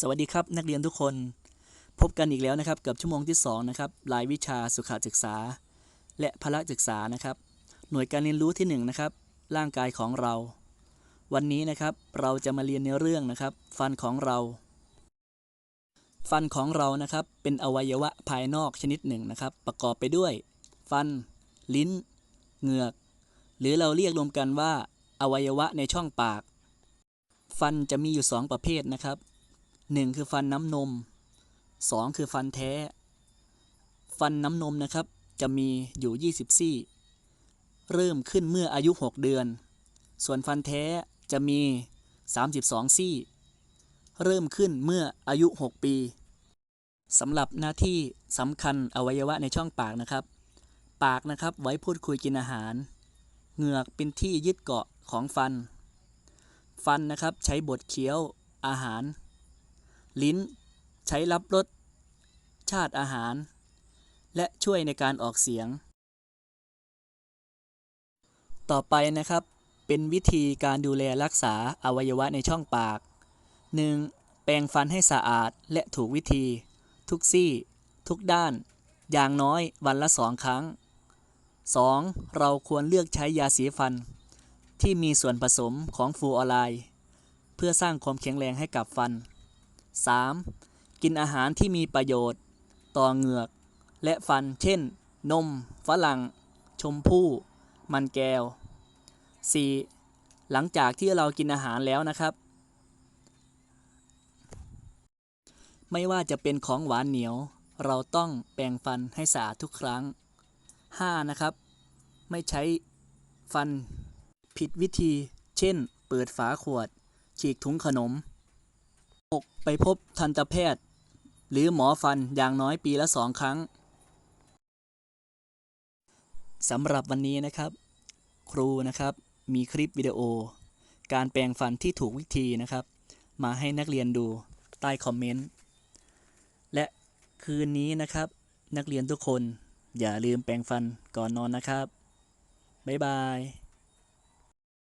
สวัสดีครับนักเรียนทุกคน พบกันอีกแล้วนะครับกับชั่วโมงที่2นะครับรายวิชาสุขศึกษา และพละศึกษานะครับ หน่วยการเรียนรู้ที่1นะครับร่างกายของเรา วันนี้นะครับเราจะมาเรียนในเรื่องนะครับ ฟันของเรา ฟันของเรานะครับเป็นอวัยวะภายนอกชนิดหนึ่งนะครับ ประกอบไปด้วย ฟัน ลิ้น เหงือก หรือเราเรียกรวมกันว่า อวัยวะในช่องปาก ฟันจะมีอยู่ 2 ประเภทนะครับ 1 คือฟันน้ำนม 2 คือฟันแท้ ฟันน้ำนมนะครับจะมีอยู่ 20 ซี่ เริ่มขึ้นเมื่ออายุ 6 เดือน ส่วนฟันแท้จะมี 32 ซี่ เริ่มขึ้นเมื่ออายุ 6 ปีสำหรับหน้าที่สำคัญอวัยวะในช่องปากนะครับ ปากนะครับไว้พูดคุยกินอาหาร เหงือกเป็นที่ยึดเกาะของฟัน ฟันนะครับใช้บดเคี้ยวอาหาร ลิ้น ใช้รับรสชาติอาหาร และช่วยในการออกเสียง ต่อไปนะครับ เป็นวิธีการดูแลรักษาอวัยวะในช่องปาก 1. แปรงฟันให้สะอาดและถูกวิธี ทุกซี่ ทุกด้าน อย่างน้อยวันละสองครั้ง 2. เราควรเลือกใช้ยาสีฟัน ที่มีส่วนผสมของฟูออไรด์เพื่อสร้างความแข็งแรงให้กับฟัน 3. กินอาหารที่มีประโยชน์ ต่อเหงือก และฟัน เช่น นม ฝรั่ง ชมพู่มันแก้ว 4. หลังจากที่เรากินอาหารแล้วนะครับ ไม่ว่าจะเป็นของหวานเหนียว เราต้องแปรงฟันให้สะอาดทุกครั้ง 5. นะครับ ไม่ใช้ฟันผิดวิธี เช่น เปิดฝาขวด ฉีกถุงขนม 6. ไปพบทันตแพทย์ หรือหมอฟันอย่างน้อยปีละสองครั้งสำหรับวันนี้นะครับ ครูนะครับมีคลิปวิดีโอ การแปรงฟันที่ถูกวิธีนะครับ มาให้นักเรียนดูใต้คอมเมนต์และคืนนี้นะครับ นักเรียนทุกคนอย่าลืมแปรงฟันก่อนนอนนะครับ บ๊ายบาย